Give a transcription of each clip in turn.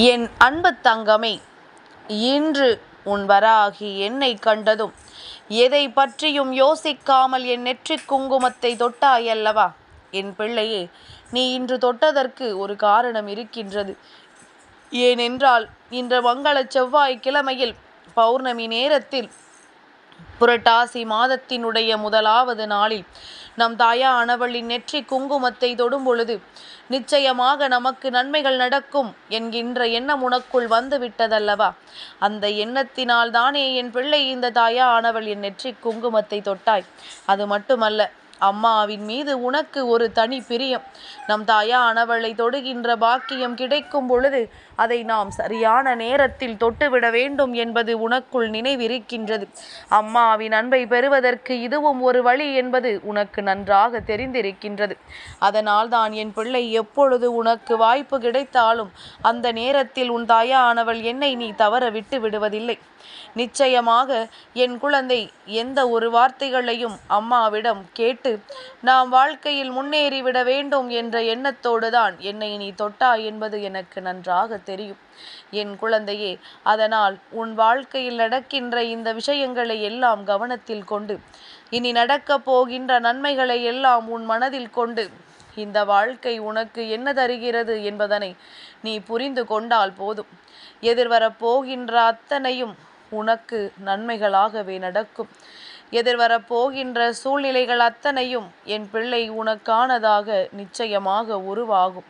என் அன்பு தங்கமே இன்று உன் வராகி என்னை கண்டதும் எதை பற்றியும் யோசிக்காமல் என் நெற்றி குங்குமத்தை தொட்டாயல்லவா? என் பிள்ளையே நீ இன்று தொட்டதற்கு ஒரு காரணம் இருக்கின்றது. ஏனென்றால் இன்று மங்கள செவ்வாய் கிழமையில் பௌர்ணமி நேரத்தில் புரட்டாசி மாதத்தினுடைய முதலாவது நாளில் நம் தாயா அனவளின் நெற்றி குங்குமத்தை தொடும் பொழுது நிச்சயமாக நமக்கு நன்மைகள் நடக்கும் என்கின்ற எண்ணம் உனக்குள் வந்து விட்டதல்லவா அந்த எண்ணத்தினால் தானே என் பிள்ளை இந்த தாயா ஆனவள் என் நெற்றி குங்குமத்தை தொட்டாய். அது மட்டுமல்ல அம்மாவின் மீது உனக்கு ஒரு தனி பிரியம். நம் தாயானவளை தொடுகின்ற பாக்கியம் கிடைக்கும் பொழுது அதை நாம் சரியான நேரத்தில் தொட்டுவிட வேண்டும் என்பது உனக்குள் நினைவிருக்கின்றது. அம்மாவின் அன்பை பெறுவதற்கு இதுவும் ஒரு வழி என்பது உனக்கு நன்றாக தெரிந்திருக்கின்றது. அதனால் தான் என் பிள்ளை எப்பொழுது உனக்கு வாய்ப்பு கிடைத்தாலும் அந்த நேரத்தில் உன் தாயானவள் என்னை நீ தவற விட்டு விடுவதில்லை. நிச்சயமாக என் குழந்தை எந்த ஒரு வார்த்தைகளையும் அம்மாவிடம் கேட்டு நாம் வாழ்க்கையில் முன்னேறிவிட வேண்டும் என்ற எண்ணத்தோடு தான் என்னை நீ தொட்டாய் என்பது எனக்கு நன்றாக தெரியும். என் குழந்தையே அதனால் உன் வாழ்க்கையில் நடக்கின்ற இந்த விஷயங்களை எல்லாம் கவனத்தில் கொண்டு இனி நடக்கப் போகின்ற நன்மைகளை எல்லாம் உன் மனதில் கொண்டு இந்த வாழ்க்கை உனக்கு என்ன தருகிறது என்பதனை நீ புரிந்து கொண்டால் போதும். எதிர்வரப் போகின்ற அத்தனையும் உனக்கு நன்மைகளாகவே நடக்கும். எதிர்வரப் போகின்ற சூழ்நிலைகள் அத்தனையும் என் பிள்ளை உனக்கானதாக நிச்சயமாக உருவாகும்.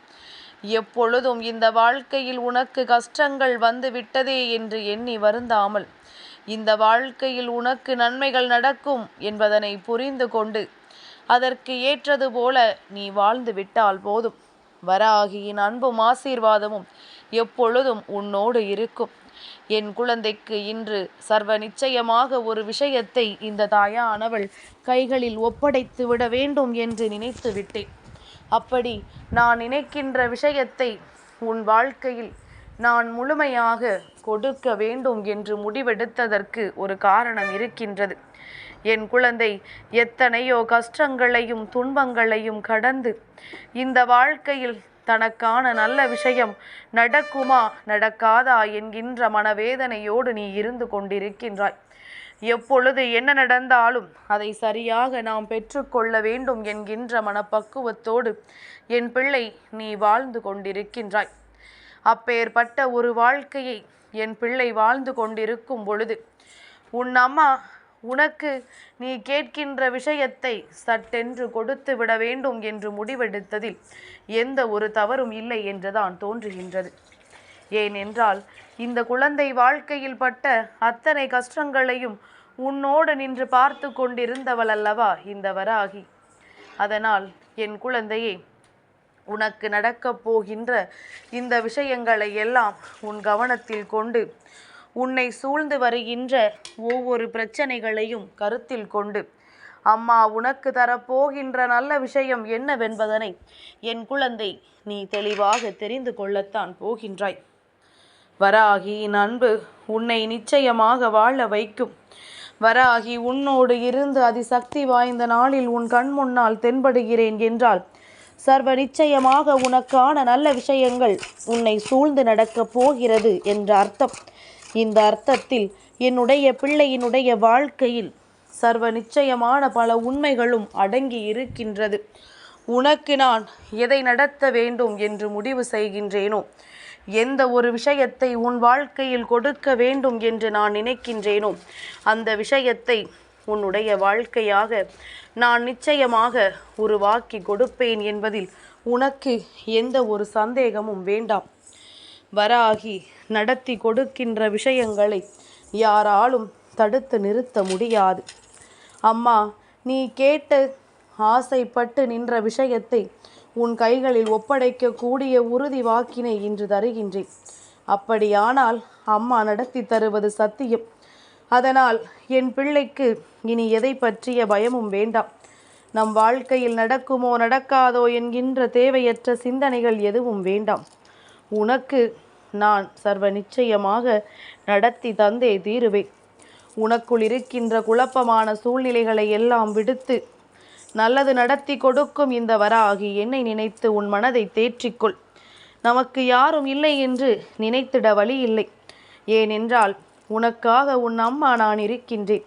எப்பொழுதும் இந்த வாழ்க்கையில் உனக்கு கஷ்டங்கள் வந்து விட்டதே என்று எண்ணி வருந்தாமல் இந்த வாழ்க்கையில் உனக்கு நன்மைகள் நடக்கும் என்பதனை புரிந்து கொண்டு அதற்கு ஏற்றது போல நீ வாழ்ந்து விட்டால் போதும். வராகியின் அன்பும் ஆசீர்வாதமும் எப்பொழுதும் உன்னோடு இருக்கும். என் குழந்தைக்கு இன்று சர்வ நிச்சயமாக ஒரு விஷயத்தை இந்த தாயானவள் கைகளில் ஒப்படைத்து விட வேண்டும் என்று நினைத்து விட்டேன். அப்படி நான் நினைக்கின்ற விஷயத்தை உன் வாழ்க்கையில் நான் முழுமையாக கொடுக்க வேண்டும் என்று முடிவெடுத்ததற்கு ஒரு காரணம் இருக்கின்றது. என் குழந்தை எத்தனையோ கஷ்டங்களையும் துன்பங்களையும் கடந்து இந்த வாழ்க்கையில் தனக்கான நல்ல விஷயம் நடக்குமா? நடக்காதா என்கின்ற மனவேதனையோடு நீ இருந்து கொண்டிருக்கின்றாய். எப்பொழுது என்ன நடந்தாலும் அதை சரியாக நாம் பெற்றுக்கொள்ள வேண்டும் என்கின்ற மனப்பக்குவத்தோடு என் பிள்ளை நீ வாழ்ந்து கொண்டிருக்கின்றாய். அப்பேற்பட்ட ஒரு வாழ்க்கையை என் பிள்ளை வாழ்ந்து கொண்டிருக்கும் பொழுது உன் அம்மா உனக்கு நீ கேட்கின்ற விஷயத்தை சட்டென்று கொடுத்து விட வேண்டும் என்று முடிவெடுத்ததில் எந்த ஒரு தவறும் இல்லை என்றுதான் தோன்றுகின்றது. ஏனென்றால் இந்த குழந்தை வாழ்க்கையில் பட்ட அத்தனை கஷ்டங்களையும் உன்னோடு நின்று பார்த்து கொண்டிருந்தவள் அல்லவா இந்த வராகி. அதனால் என் குழந்தையே உனக்கு நடக்கப் போகின்ற இந்த விஷயங்களை எல்லாம் உன் கவனத்தில் கொண்டு உன்னை சூழ்ந்து வருகின்ற ஒவ்வொரு பிரச்சனைகளையும் கருத்தில் கொண்டு. அம்மா உனக்கு தரப்போகின்ற நல்ல விஷயம் என்னவென்பதனை என் குழந்தை நீ தெளிவாக தெரிந்து கொள்ளத்தான் போகின்றாய். வராகியின் அன்பு உன்னை நிச்சயமாக வாழ வைக்கும். வராகி உன்னோடு இருந்து அதிசக்தி வாய்ந்த நாளில் உன் கண் முன்னால் தென்படுகிறேன் என்றால் சர்வ நிச்சயமாக உனக்கான நல்ல விஷயங்கள் உன்னை சூழ்ந்து நடக்கப் போகிறது என்ற அர்த்தம். இந்த அர்த்தத்தில் என்னுடைய பிள்ளையினுடைய வாழ்க்கையில் சர்வ நிச்சயமான பல உண்மைகளும் அடங்கி இருக்கின்றது. உனக்கு நான் எதை நடத்த வேண்டும் என்று முடிவு செய்கின்றேனோ? எந்த ஒரு விஷயத்தை உன் வாழ்க்கையில் கொடுக்க வேண்டும் என்று நான் நினைக்கின்றேனோ? அந்த விஷயத்தை உன்னுடைய வாழ்க்கையாக நான் நிச்சயமாக உருவாக்கி கொடுப்பேன் என்பதில் உனக்கு எந்த ஒரு சந்தேகமும் வேண்டாம். வராகி நடத்தி கொடுக்கின்ற விஷயங்களை யாராலும் தடுத்து நிறுத்த முடியாது. அம்மா நீ கேட்டு ஆசைப்பட்டு நின்ற விஷயத்தை உன் கைகளில் ஒப்படைக்கக்கூடிய உறுதி வாக்கினை இன்று தருகின்றேன். அப்படியானால் அம்மா நடத்தி தருவது சத்தியம். அதனால் என் பிள்ளைக்கு இனி எதை பற்றிய பயமும் வேண்டாம். நம் வாழ்க்கையில் நடக்குமோ நடக்காதோ என்கின்ற தேவையற்ற சிந்தனைகள் எதுவும் வேண்டாம். உனக்கு நான் சர்வ நிச்சயமாக நடத்தி தந்தே தீருவேன் உனக்குள் இருக்கின்ற குழப்பமான சூழ்நிலைகளை எல்லாம் விடுத்து நல்லது நடத்தி கொடுக்கும் இந்த வராகி என்னை நினைத்து உன் மனதை தேற்றிக்கொள். நமக்கு யாரும் இல்லை என்று நினைத்திட வழி இல்லை ஏனென்றால் உனக்காக உன் அம்மா நான் இருக்கின்றேன்.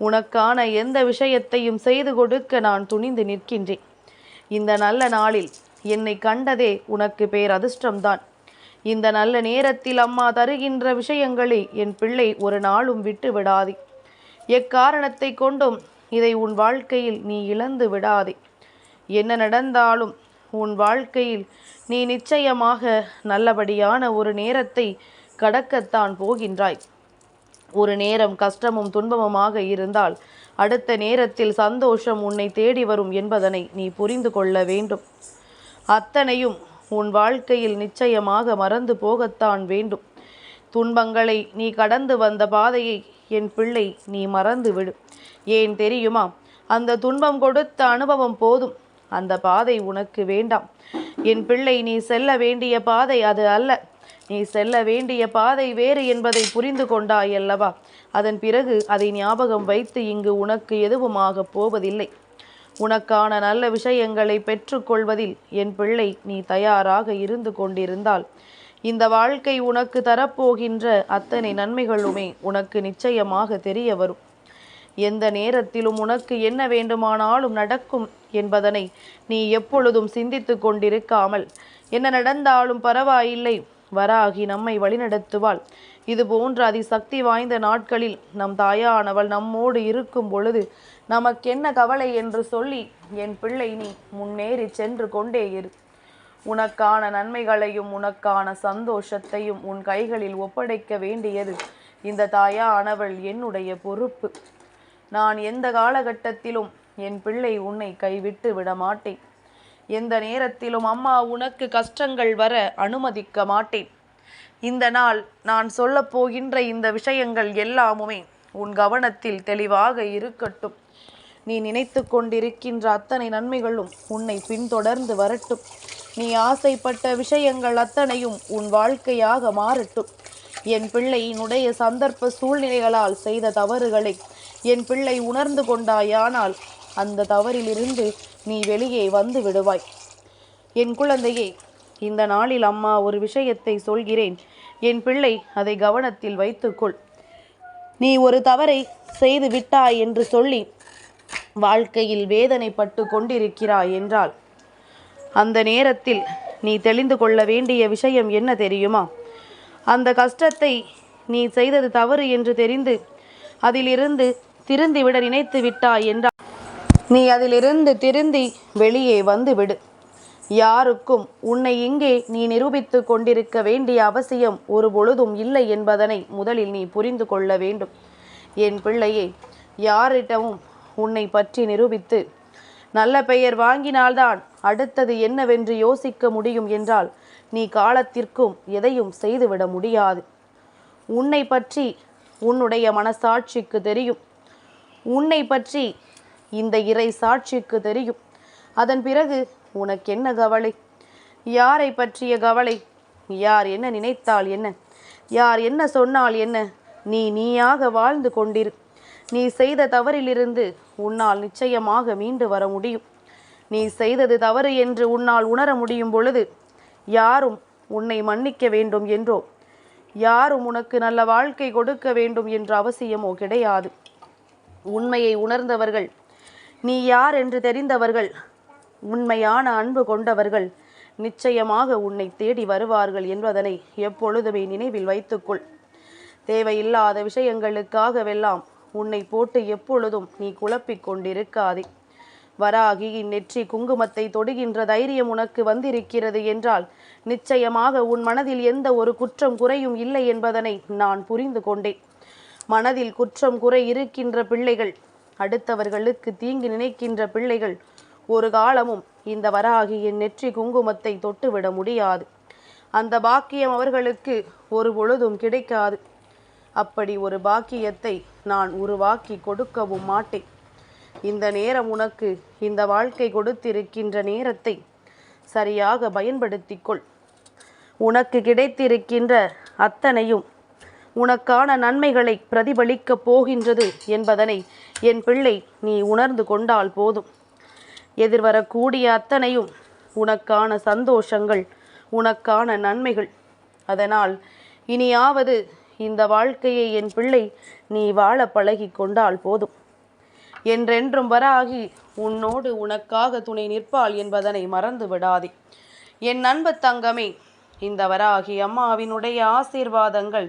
உனக்கான எந்த விஷயத்தையும் செய்து கொடுக்க நான் துணிந்து நிற்கின்றேன். இந்த நல்ல நாளில் என்னை கண்டதே உனக்கு பேர் அதிர்ஷ்டம்தான் இந்த நல்ல நேரத்தில் அம்மா தருகின்ற விஷயங்களை என் பிள்ளை ஒரு நாளும் விட்டு விடாதே. எக்காரணத்தை கொண்டும் இதை உன் வாழ்க்கையில் நீ இழந்து விடாதே. என்ன நடந்தாலும் உன் வாழ்க்கையில் நீ நிச்சயமாக நல்லபடியான ஒரு நேரத்தை கடக்கத்தான் போகின்றாய். ஒரு நேரம் கஷ்டமும் துன்பமுமாக இருந்தால் அடுத்த நேரத்தில் சந்தோஷம் உன்னை தேடி வரும் என்பதனை நீ புரிந்து கொள்ள வேண்டும். அத்தனையும் உன் வாழ்க்கையில் நிச்சயமாக மறந்து போகத்தான் வேண்டும். துன்பங்களை நீ கடந்து வந்த பாதையை என் பிள்ளை நீ மறந்து விடு. ஏன் தெரியுமா? அந்த துன்பம் கொடுத்த அனுபவம் போதும். அந்த பாதை உனக்கு வேண்டாம். என் பிள்ளை நீ செல்ல வேண்டிய பாதை அது அல்ல. நீ செல்ல வேண்டிய பாதை வேறு என்பதை புரிந்து கொண்டாய் அல்லவா அதன் பிறகு அதை ஞாபகம் வைத்து இங்கு உனக்கு எதுவுமாக போவதில்லை. உனக்கான நல்ல விஷயங்களை பெற்றுக்கொள்வதில் என் பிள்ளை நீ தயாராக இருந்து கொண்டிருந்தால். இந்த வாழ்க்கை உனக்கு தரப்போகின்ற அத்தனை நன்மைகளுமே உனக்கு நிச்சயமாக தெரிய வரும். எந்த நேரத்திலும் உனக்கு என்ன வேண்டுமானாலும் நடக்கும் என்பதனை நீ எப்பொழுதும் சிந்தித்து கொண்டிருக்காமல் என்ன நடந்தாலும் பரவாயில்லை வராகி நம்மை வழிநடத்துவாள். இது போன்ற அதிசக்தி வாய்ந்த நாட்களில் நம் தாயானவள் நம்மோடு இருக்கும் பொழுது நமக்கென்ன கவலை என்று சொல்லி என் பிள்ளை நீ முன்னேறி சென்று கொண்டே இரு. உனக்கான நன்மைகளையும் உனக்கான சந்தோஷத்தையும் உன் கைகளில் ஒப்படைக்க வேண்டியது இந்த தாயானவள் என்னுடைய பொறுப்பு. நான் எந்த காலகட்டத்திலும் என் பிள்ளை உன்னை கைவிட்டு விட மாட்டேன் எந்த நேரத்திலும் அம்மா உனக்கு கஷ்டங்கள் வர அனுமதிக்க மாட்டேன். இந்த நாள் நான் சொல்லப் போகின்ற இந்த விஷயங்கள் எல்லாமுமே உன் கவனத்தில் தெளிவாக இருக்கட்டும். நீ நினைத்து கொண்டிருக்கின்ற அத்தனை நன்மைகளும் உன்னை பின்தொடர்ந்து வரட்டும். நீ ஆசைப்பட்ட விஷயங்கள் அத்தனையும் உன் வாழ்க்கையாக மாறட்டும். என் பிள்ளையினுடைய சந்தர்ப்ப சூழ்நிலைகளால் செய்த தவறுகளை என் பிள்ளை உணர்ந்து கொண்டாயானால் அந்த தவறிலிருந்து நீ வெளியே வந்து விடுவாய். என் குழந்தையே இந்த நாளில் அம்மா ஒரு விஷயத்தை சொல்கிறேன். என் பிள்ளை அதை கவனத்தில் வைத்துக்கொள். நீ ஒரு தவறை செய்து விட்டாய் என்று சொல்லி வாழ்க்கையில் வேதனைப்பட்டு கொண்டிருக்கிறாய் என்றால் அந்த நேரத்தில் நீ தெளிந்து கொள்ள வேண்டிய விஷயம் என்ன தெரியுமா? அந்த கஷ்டத்தை நீ செய்தது தவறு என்று தெரிந்து அதிலிருந்து திருந்திவிட நினைத்து விட்டாய் என்றால் நீ அதிலிருந்து திருந்தி வெளியே வந்து விடு யாருக்கும் உன்னை இங்கே நீ நிரூபித்து கொண்டிருக்க வேண்டிய அவசியம் ஒரு பொழுதும் இல்லை என்பதனை முதலில் நீ புரிந்து கொள்ள வேண்டும். என் பிள்ளையே யாரிடமும் உன்னை பற்றி நிரூபித்து நல்ல பெயர் வாங்கினால்தான் அடுத்தது என்னவென்று யோசிக்க முடியும் என்றால் நீ காலத்திற்கும் எதையும் செய்துவிட முடியாது. உன்னை பற்றி உன்னுடைய மனசாட்சிக்கு தெரியும். உன்னை பற்றி இந்த இறை சாட்சிக்கு தெரியும். அதன் பிறகு உனக்கென்ன கவலை? யாரை பற்றிய கவலை? யார் என்ன நினைத்தால் என்ன? யார் என்ன சொன்னால் என்ன? நீ நீயாக வாழ்ந்து கொண்டிரு. நீ செய்த தவறிலிருந்து உன்னால் நிச்சயமாக மீண்டு வர முடியும். நீ செய்தது தவறு என்று உன்னால் உணர முடியும் பொழுது யாரும் உன்னை மன்னிக்க வேண்டும் என்றோ யாரும் உனக்கு நல்ல வாழ்க்கை கொடுக்க வேண்டும் என்ற அவசியமோ கிடையாது. உண்மையை உணர்ந்தவர்கள் நீ யார் என்று தெரிந்தவர்கள் உண்மையான அன்பு கொண்டவர்கள் நிச்சயமாக உன்னை தேடி வருவார்கள் என்பதனை எப்பொழுதுமே நினைவில் வைத்துக்கொள். தேவையில்லாத விஷயங்களுக்காகவெல்லாம் உன்னை போட்டு எப்பொழுதும் நீ குழப்பிக் கொண்டிருக்காதே. வராகியின் நெற்றி குங்குமத்தை தொடுகின்ற தைரியம் உனக்கு வந்திருக்கிறது என்றால் நிச்சயமாக உன் மனதில் எந்த ஒரு குற்றம் குறையும் இல்லை என்பதனை நான் புரிந்து கொண்டேன். மனதில் குற்றம் குறை இருக்கின்ற பிள்ளைகள் அடுத்தவர்களுக்கு தீங்கு நினைக்கின்ற பிள்ளைகள் ஒரு காலமும் இந்த வராகியின் நெற்றி குங்குமத்தை தொட்டுவிட முடியாது. அந்த பாக்கியம் அவர்களுக்கு ஒரு பொழுதும் கிடைக்காது. அப்படி ஒரு பாக்கியத்தை நான் உருவாக்கி கொடுக்கவும் மாட்டேன். இந்த நேரம் உனக்கு இந்த வாழ்க்கை கொடுத்திருக்கின்ற நேரத்தை சரியாக பயன்படுத்திக்கொள் உனக்கு கிடைத்திருக்கின்ற அத்தனையும் உனக்கான நன்மைகளை பிரதிபலிக்கப் போகின்றது என்பதனை என் பிள்ளை நீ உணர்ந்து கொண்டால் போதும். எதிர்வரக்கூடிய அத்தனையும் உனக்கான சந்தோஷங்கள் உனக்கான நன்மைகள். அதனால் இனியாவது இந்த வாழ்க்கையை என் பிள்ளை நீ வாழ பழகி கொண்டால் போதும். என்றென்றும் வராகி உன்னோடு உனக்காக துணை நிற்பாள் என்பதனை மறந்து விடாதே. என் அன்பு தங்கமே இந்த வராகி அம்மாவினுடைய ஆசீர்வாதங்கள்